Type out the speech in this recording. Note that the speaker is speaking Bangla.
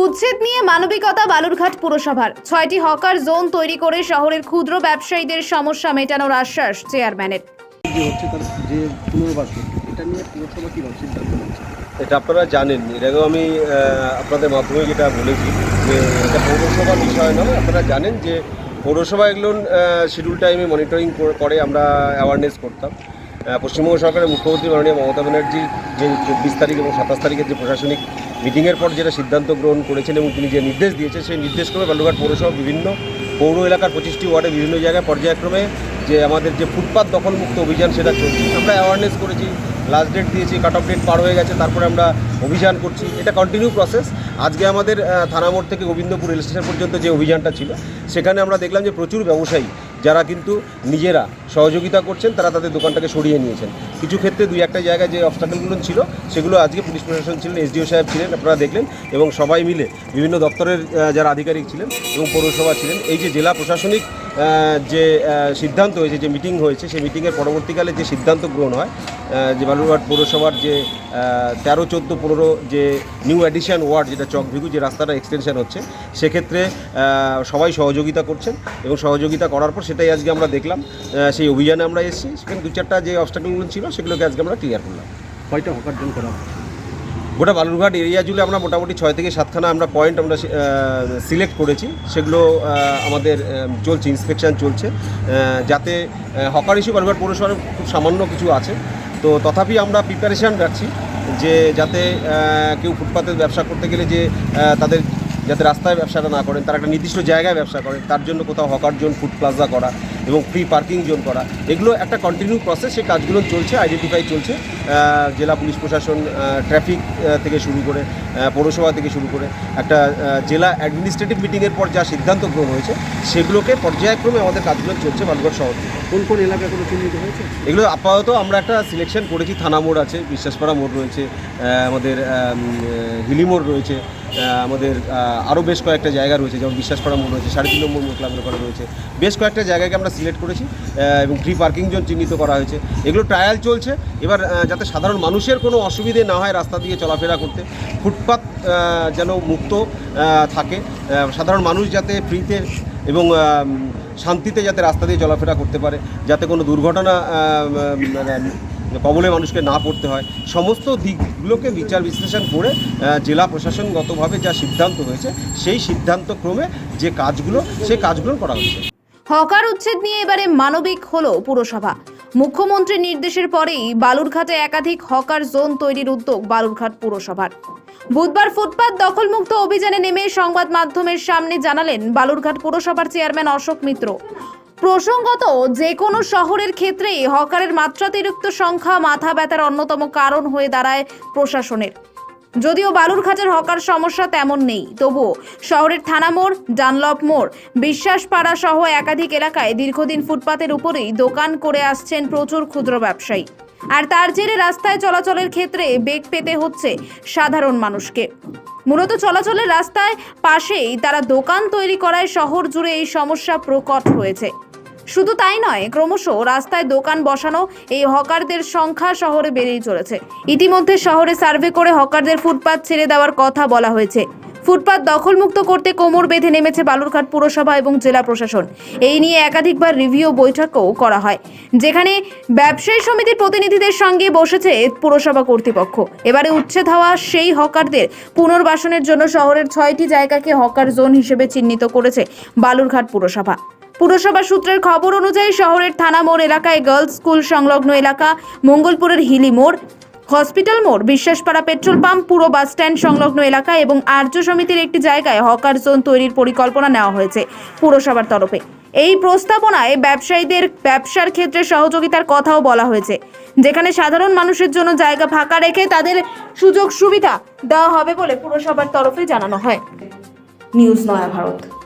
উচ্ছেদ নিয়ে মানবিকতা বালুরঘাট পুরসভার। ছয়টি হকার জোন তৈরি করে শহরের ক্ষুদ্র ব্যবসায়ীদের সমস্যা মেটানোর আশ্বাস চেয়ারম্যানের। যে হচ্ছে তার যে পুনর্বাসন এটা নিয়ে পুরসভা কীভাবে সিদ্ধান্ত এটা আপনারা জানেন এর আগেও আমি আপনাদের মাধ্যমে যেটা বলেছি যে এটা পৌরসভা বিষয় নয় আপনারা জানেন যে পৌরসভা এগুলো শিডিউল টাইমে মনিটরিং করে আমরা অ্যাওয়ারনেস করতাম। পশ্চিমবঙ্গ সরকারের মুখ্যমন্ত্রী মাননীয় মমতা ব্যানার্জি যে চব্বিশ তারিখ এবং সাতাশ তারিখের যে প্রশাসনিক মিটিংয়ের পর যেটা সিদ্ধান্ত গ্রহণ করেছেন এবং তিনি যে নির্দেশ দিয়েছেন সেই নির্দেশ ক্রমে বালুরঘাট পৌরসভা বিভিন্ন পৌর এলাকার পঁচিশটি ওয়ার্ডে বিভিন্ন জায়গায় পর্যায়ক্রমে যে আমাদের যে ফুটপাত দখলমুক্ত অভিযান সেটা চলছে। আমরা অ্যাওয়ারনেস করেছি লাস্ট ডেট দিয়েছি কাট অফ ডেট পার হয়ে গেছে তারপরে আমরা অভিযান করছি। এটা কন্টিনিউ প্রসেস আজকে আমাদের আহ, থানা মোড় থেকে গোবিন্দপুর রেল স্টেশন পর্যন্ত যে অভিযানটা ছিল সেখানে আমরা দেখলাম যে প্রচুর ব্যবসায়ী যারা কিন্তু নিজেরা সহযোগিতা করছেন, তারা তাদের দোকানটাকে সরিয়ে নিয়েছেন। কিছু ক্ষেত্রে দুই একটা জায়গায় যে অবস্টাকেলগুলো ছিল, সেগুলো আজকে পুলিশ প্রশাসন ছিলেন, এসডিও সাহেব ছিলেন, আপনারা দেখলেন এবং সবাই মিলে বিভিন্ন দপ্তরের যারা আধিকারিক ছিলেন এবং পৌরসভা ছিলেন, এই যে জেলা প্রশাসনিক যে সিদ্ধান্ত হয়েছে, যে মিটিং হয়েছে, সেই মিটিংয়ের পরবর্তীকালে যে সিদ্ধান্ত গ্রহণ হয় যে বালুরঘাট পৌরসভার যে তেরো, চোদ্দ, পনেরো যে নিউ অ্যাডিশন ওয়ার্ড যেটা চকভিগু, যে রাস্তাটা এক্সটেনশন হচ্ছে, সেক্ষেত্রে সবাই সহযোগিতা করছেন এবং সহযোগিতা করার পর সেটাই আজকে আমরা দেখলাম। সেই অভিযানে আমরা এসেছি। সেখানে দু চারটা যে অবস্টাকেলগুলো ছিল, সেগুলোকে আজকে আমরা ক্লিয়ার করলাম। কয়টা হকার করা গোটা বালুরঘাট এরিয়া জুড়ে আমরা মোটামুটি ছয় থেকে সাতখানা আমরা পয়েন্ট আমরা সিলেক্ট করেছি। সেগুলো আমাদের চলছে ইন্সপেকশন চলছে। যাতে হকার ইস্যু বালুরঘাট পৌরসভার খুব সামান্য কিছু আছে। তো তথাপি আমরা প্রিপারেশান রাখছি যে যাতে কেউ ফুটপাতের ব্যবসা করতে গেলে যে তাদের যাতে রাস্তায় ব্যবসাটা না করেন, তারা একটা নির্দিষ্ট জায়গায় ব্যবসা করেন তার জন্য কোথাও হকার জোন ফুড প্লাজা করা এবং ফ্রি পার্কিং জোন করা এগুলো একটা কন্টিনিউ প্রসেস সেই কাজগুলো চলছে আইডেন্টিফাই চলছে জেলা পুলিশ প্রশাসন ট্রাফিক থেকে শুরু করে পৌরসভা থেকে শুরু করে একটা জেলা অ্যাডমিনিস্ট্রেটিভ মিটিংয়ের পর যা সিদ্ধান্ত গ্রহণ হয়েছে সেগুলোকে পর্যায়ক্রমে আমাদের কাজগুলো চলছে বালুরঘাট শহর থেকে। কোন কোন এলাকাগুলো চিহ্নিত হয়েছে এগুলো আপাতত আমরা একটা সিলেকশন করেছি থানা মোড় আছে বিশ্বাসপাড়া মোড় রয়েছে আমাদের আম, হিলি মোড় রয়েছে আমাদের আরও বেশ কয়েকটা জায়গা রয়েছে, যেমন বিশ্বাস বিশ্বাসপাড়া মোড় রয়েছে, সাড়ে তিন নম্বর মোড় ক্লাবের ওখানে রয়েছে। বেশ কয়েকটা জায়গাকে আমরা সিলেক্ট করেছি এবং ফ্রি পার্কিং জোন চিহ্নিত করা হয়েছে। এগুলো ট্রায়াল চলছে। এবার যাতে সাধারণ মানুষের কোনো অসুবিধে না হয় রাস্তা দিয়ে চলাফেরা করতে, ফুটপাত যেন মুক্ত থাকে। সাধারণ মানুষ যাতে ফ্রিতে এবং শান্তিতে যাতে রাস্তা দিয়ে চলাফেরা করতে পারে, যাতে কোনো দুর্ঘটনা মানে কবলে মানুষকে না পড়তে হয়। সমস্ত দিকগুলোকে বিচার বিশ্লেষণ করে জেলা প্রশাসনগতভাবে যা সিদ্ধান্ত হয়েছে, সেই সিদ্ধান্ত ক্রমে যে কাজগুলো, সেই কাজগুলো করা হচ্ছে। হকার উচ্ছেদ নিয়ে এবারে মানবিক হলো পুরসভা। মুখ্যমন্ত্রীর নির্দেশের পরেই বালুরঘাটে একাধিক হকার জোন তৈরির উদ্যোগ বালুরঘাট পুরসভার। বুধবার ফুটপাত দখলমুক্ত অভিযানে নেমে সংবাদ মাধ্যমের সামনে জানালেন বালুরঘাট পুরসভার চেয়ারম্যান অশোক মিত্র। প্রসঙ্গত যে কোনো শহরের ক্ষেত্রেই হকারের মাত্রাতিরিক্ত সংখ্যা মাথা ব্যথার অন্যতম কারণ হয়ে দাঁড়ায় প্রশাসনের। যদিও বালুরঘাটের হকার সমস্যা তেমন নেই, তবুও শহরের থানা মোড়, ডানলপ মোড়, বিশ্বাসপাড়া সহ একাধিক এলাকায় দীর্ঘদিন ফুটপাতের উপরেই দোকান করে আসছেন প্রচুর ক্ষুদ্র ব্যবসায়ী। আর তার জেরে রাস্তায় চলাচলের ক্ষেত্রে বেগ পেতে হচ্ছে সাধারণ মানুষকে। মূলত চলাচলের রাস্তায় পাশেই তারা দোকান তৈরি করায় শহর জুড়ে এই সমস্যা প্রকট হয়েছে। শুধু তাই নয়, ক্রমশ রাস্তায় দোকান বসানো এই হকারদের সংখ্যা শহরে বেড়েই চলেছে। ইতিমধ্যে শহরে সার্ভে করে হকারদের ফুটপাত ছেড়ে দেওয়ার কথা বলা হয়েছে। ফুটপাত দখলমুক্ত করতে কোমর বেঁধে নেমেছে বালুরঘাট পুরসভা এবং জেলা প্রশাসন। এই নিয়ে একাধিকবার রিভিউ বৈঠকও করা হয়, যেখানে ব্যবসায়ী সমিতির প্রতিনিধিদের সঙ্গে বসেছে পুরসভা কর্তৃপক্ষ। এবারে উচ্ছেদ হওয়া সেই হকারদের পুনর্বাসনের জন্য শহরের ছয়টি জায়গাকে হকার জোন হিসেবে চিহ্নিত করেছে বালুরঘাট পুরসভা। পুরসভা সূত্রের খবর অনুযায়ী শহরের থানা মোড় এলাকায় গার্লস স্কুল সংলগ্ন এলাকা মঙ্গলপুরের হিলি মোড়, হসপিটাল মোড়, বিশ্বাসপাড়া পেট্রোল পাম্প, পুরো বাস স্ট্যান্ড সংলগ্ন এলাকা এবং আর্য সমিতির একটি জায়গায় হকার জোন তৈরির পরিকল্পনা নেওয়া হয়েছে পুরসভার তরফে। এই প্রস্তাবনায় ব্যবসায়ীদের, ব্যবসার ক্ষেত্রে সহযোগিতার কথাও বলা হয়েছে। যেখানে সাধারণ মানুষের জন্য জায়গা ফাঁকা রেখে তাদের সুযোগ সুবিধা দেওয়া হবে বলে পুরসভার তরফে জানানো হয়। নিউজ নয়া ভারত।